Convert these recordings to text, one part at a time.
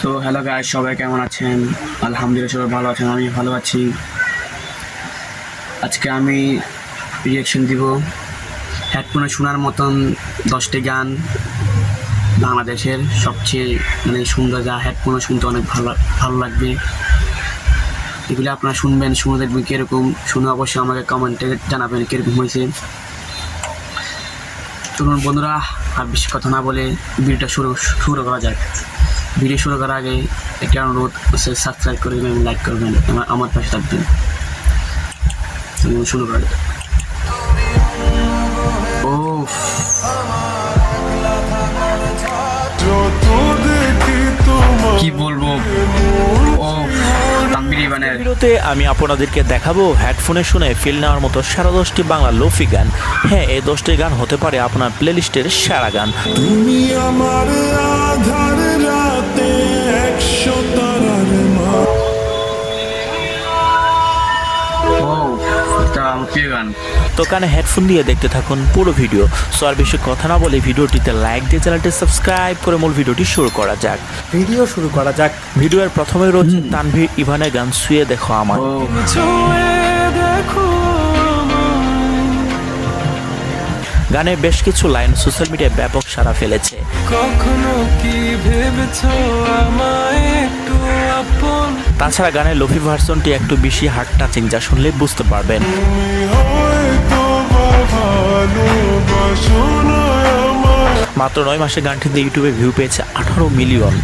So hello guys সবাই কেমন আছেন? আলহামদুলিল্লাহ সবাই ভালো আছেন আমি ভালো আছি। আজকে আমি রিয়েকশন দিব হেডফোনে শোনার মতন দশটি গান বাংলাদেশের সবচেয়ে মানে সুন্দর যা হেডফোনে শুনতে অনেক ভালো ভালো লাগবে। এগুলি আপনারা শুনবেন, শুনে দেখবেন কীরকম, শুনে অবশ্যই আমাকে কমেন্টে জানাবেন কীরকম হয়েছে। চলুন বন্ধুরা, আর বেশি কথা না বলে ভিডিওটা শুরু শুরু করা যাক। ভিডিও শুরু করার আগে একটা অনুরোধ সাবস্ক্রাইব করে দেবেন লাইক করবেন আমার আমার পাশে থাকবেন। শুরু করা ও কি বলব? ও ভিডিওতে আমি আপনাদেরকে দেখাবো হেডফোনে শুনে ফিল নেওয়ার মতো সারা দশটি বাংলা লোফি গান। হ্যাঁ এই দশটি গান হতে পারে আপনার প্লেলিস্টের সেরা গান। তুমি আমার আধার আমার গান। তো কানে হেডফোন দিয়ে দেখতে থাকুন পুরো ভিডিও। সো আর বেশি কথা না বলে ভিডিওটিতে লাইক দিয়ে চ্যানেলটি সাবস্ক্রাইব করে মূল ভিডিওটি শুরু করা যাক। ভিডিও শুরু করা যাক। ভিডিওর প্রথমে রয়েছে তানভীর ইভানের গান শুয়ে দেখো আমার গানে বেশ কিছু লাইন সোশ্যাল মিডিয়ায় ব্যাপক সাড়া ফেলেছে। কখনো কি ভেবেছ আপন তাছাড়া গানের লোফি ভার্সনটি একটু বেশি হার্ট টাচিং যা শুনলে বুঝতে পারবেন। মাত্র নয় মাসে গানটিতে ইউটিউবে ভিউ পেয়েছে আঠারো মিলিয়ন।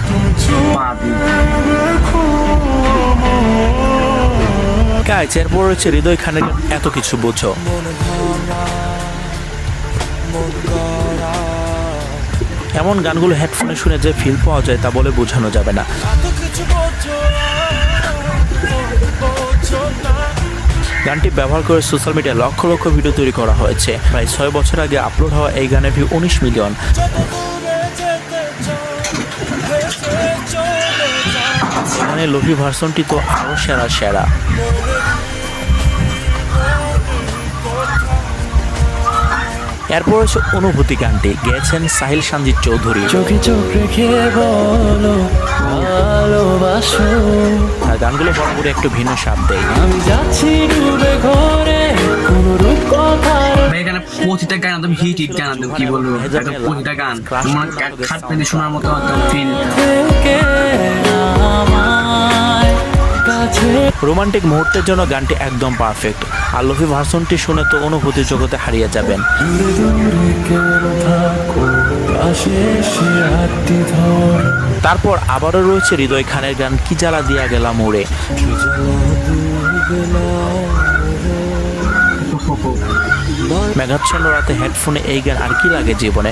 গাইজ, এরপর রয়েছে হৃদয় খানের এত কিছু বোঝো। এমন গানগুলো হেডফোনে শুনে যে ফিল পাওয়া যায় তা বলে বোঝানো যাবে না। গানটি ব্যবহার করে সোশ্যাল মিডিয়ায় লক্ষ লক্ষ ভিডিও তৈরি করা হয়েছে। প্রায় ছয় বছর আগে আপলোড হওয়া এই গানের ভিউ উনিশ মিলিয়ন। এখানে লোভি ভার্সনটি তো আরও সেরা সেরা। এরপর হচ্ছে অনুভূতি গানটি, গেয়েছেন সাহিল সঞ্জিত চৌধুরী। চোখে চোখ রেখে বলো ভালোবাসো। আর গানগুলো বরাবরই একটু ভিন্ন স্বাদ দেয়। আমি যাচ্ছি ডুবে ঘরে কোন রূপ কথার এখানে প্রতিটা গান একদম হিট হিট গান একদম কি বলব? একদম প্রতিটা গান। আমার খাট পেতে শোনার মতো একদম ফিল রোমান্টিক মুহূর্তের জন্য গানটি একদম পারফেক্ট আর লোভি ভার্সনটি শুনে তো অনুভূতির জগতে হারিয়ে যাবেন। তারপর আবারও রয়েছে হৃদয় খানের গান, কি জ্বালা দিয়া গেলাম উড়ে মেঘাচ্ছন্ন রাতে হেডফোনে এই গান, আর কি লাগে জীবনে?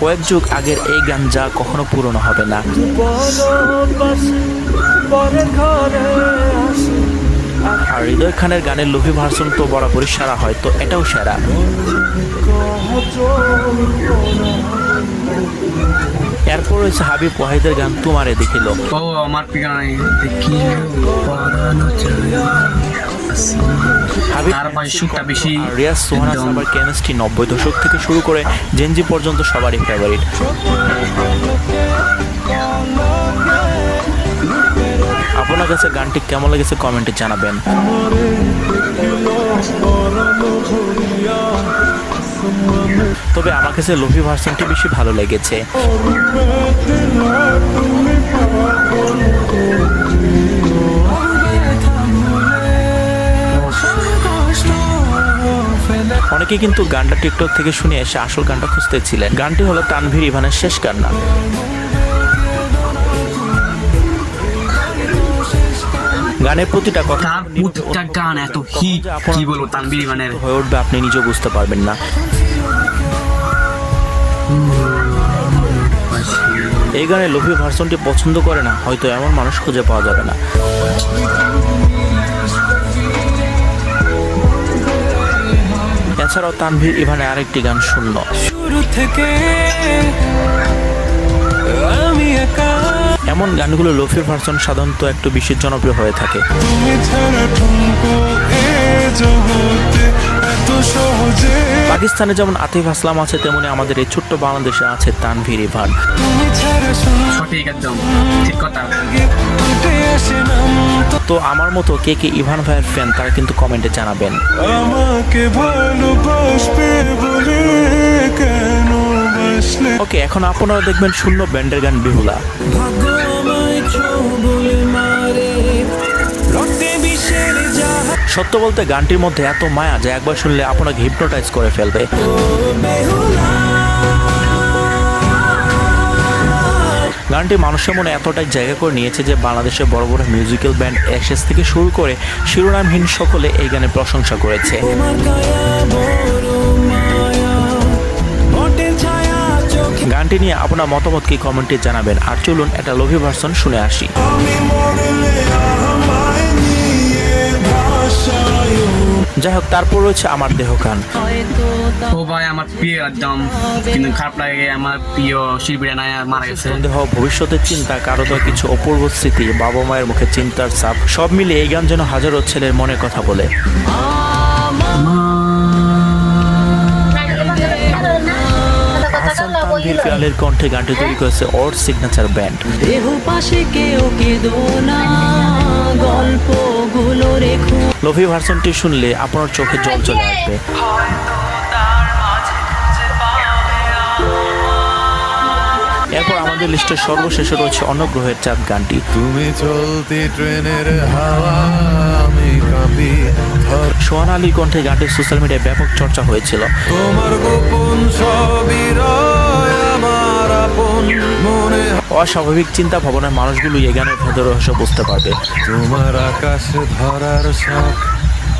কয়েক যুগ আগের এই গান যা কখনো পুরনো হবে না। আর হৃদয় খানের গানের লোভি ভার্সন তো বরাবরই সেরা হয় তো এটাও সেরা। এরপর রয়েছে হাবিব ওয়াহিদের গান তোমারে দেখিল ও আমার রিয়াজ সোহানা একদম- সাবার কেমিস্ট্রি নব্বই দশক থেকে শুরু করে জেনজি পর্যন্ত সবারই ফেভারিট আপনার কাছে গানটি কেমন লেগেছে কমেন্টে জানাবেন। তবে আমার কাছে লোভি ভার্সনটি বেশি ভালো লেগেছে। অনেকে কিন্তু গানটা টিকটক থেকে শুনে এসে আসল গানটা খুঁজতেছিলেন। গানটি হলো তানভীর ইভানের শেষ গান না। গানের প্রতিটা কথা প্রতিটা গান এত হিট কি বলব তানবির ইমানের? হয়ে উঠবে আপনি নিজেও বুঝতে পারবেন না। এই গানের লোভী ভার্সনটি পছন্দ করে না হয়তো এমন মানুষ খুঁজে পাওয়া যাবে না। এছাড়াও তানভীর ইভানে আরেকটি গান শূন্য শুরু থেকে আমি একা এমন গানগুলো লোফি ভার্সন সাধারণত একটু বেশি জনপ্রিয় হয়ে থাকে। পাকিস্তানে যেমন আতিফ আসলাম আছে তেমনি আমাদের এই ছোট্ট বাংলাদেশে আছে তানভীর ইভান। সঠিক একদম ঠিক কথা। তো আমার মতো কে কে ইভান ভাইয়ের ফ্যান তারা কিন্তু কমেন্টে জানাবেন। আমাকে ভালোবাসবে বলে কেন ওকে এখন আপনারা দেখবেন শূন্য ব্যান্ডের গান বিহুলা। সত্য বলতে গানটির মধ্যে এত মায়া যে একবার শুনলে আপনাকে হিপনোটাইজ করে ফেলবে। গানটি মানুষের মনে এতটাই জায়গা করে নিয়েছে যে বাংলাদেশের বড় বড় মিউজিক্যাল ব্যান্ড এসএস থেকে শুরু করে শিরোনামহীন সকলে এই গানের প্রশংসা করেছে। গানটি নিয়ে আপনার মতামত কি কমেন্টে জানাবেন। আর চলুন একটা লোভি ভার্সন শুনে আসি। যাই হোক তারপর রয়েছে আমার দেহ গান ও ভাই আমার প্রিয় একদম। কিন্তু খারাপ লাগে আমার প্রিয় শিল্পীরা নাই মারা গেছে। সন্দেহ ভবিষ্যতের চিন্তা কারও তো কিছু অপূর্ব স্মৃতি বাবা মায়ের মুখে চিন্তার চাপ সব মিলে এই গান যেন হাজারো ছেলের মনে কথা বলে। তানভীর ফিয়ালের কণ্ঠে গানটি তৈরি করেছে ওর সিগনেচার ব্যান্ড দেহ পাশে কেউ কেঁদো না গল্পগুলো রেখো। লোভি ভার্সনটি শুনলে আপনার চোখে জল চলে আসবে। এরপর আমাদের লিস্টের সর্বশেষে রয়েছে অন্য গ্রহের চাঁদ গানটি। তুমি চলতি ট্রেনের হাওয়া আমি কাঁপি সোহান আলীর কণ্ঠে গানটি সোশ্যাল মিডিয়ায় ব্যাপক চর্চা হয়েছিল। তোমার গোপন সবই অস্বাভাবিক চিন্তা ভাবনার মানুষগুলো এই গানের ভেতর রহস্য বুঝতে পারবে। তোমার আকাশ ধরার শখ।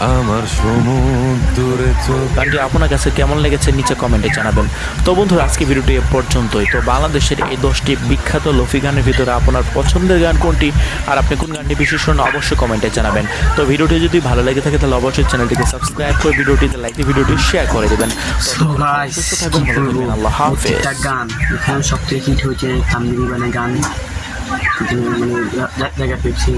আমার সমুদ্রে গানটি আপনার কাছে কেমন লেগেছে নিচে কমেন্টে জানাবেন। তো বন্ধুরা আজকে ভিডিওটি এ পর্যন্তই। তো বাংলাদেশের এই দশটি বিখ্যাত লফি গানের ভিতরে আপনার পছন্দের গান কোনটি আর আপনি কোন গানটি বিশেষ অবশ্যই কমেন্টে জানাবেন। তো ভিডিওটি যদি ভালো লেগে থাকে তাহলে অবশ্যই চ্যানেলটিকে সাবস্ক্রাইব করে ভিডিওটিতে লাইক দিয়ে ভিডিওটি শেয়ার করে দেবেন। সুস্থ ভালো থাকবেন। আল্লাহ হাফেজ। গান। এখানে সব হিট হয়েছে মানে গান। মানে জায়গা পেয়েছি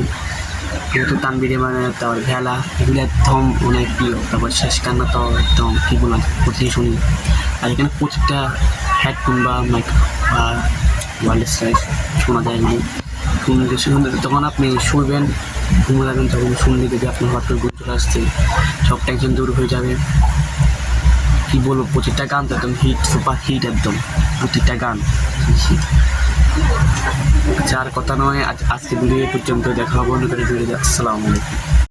যেহেতু তানবিরি মানে তারপর ভেলা, এগুলো একদম অনেক প্রিয়। তারপর শেষ কান্না তো একদম কী বললাম প্রতিদিন শুনি? আর এখানে প্রতিটা হেডফোন বা মাইক বা ওয়ারলেস লাইট শোনা যায় শুনতে শুনতে তখন আপনি শুনবেন, ঘুমে যাবেন, তখন শুনলে যদি আপনার হঠাৎ করে ঘুম চলে আসছে, সব টেনশন দূর হয়ে যাবে। কি বলব, প্রতিটা গান তো একদম হিট সুপার হিট একদম। প্রতিটা গান। hit। আর কথা নয় আজ আজকে ভিডিও পর্যন্ত দেখা হব নতুন ভিডিও আসসালামু আলাইকুম।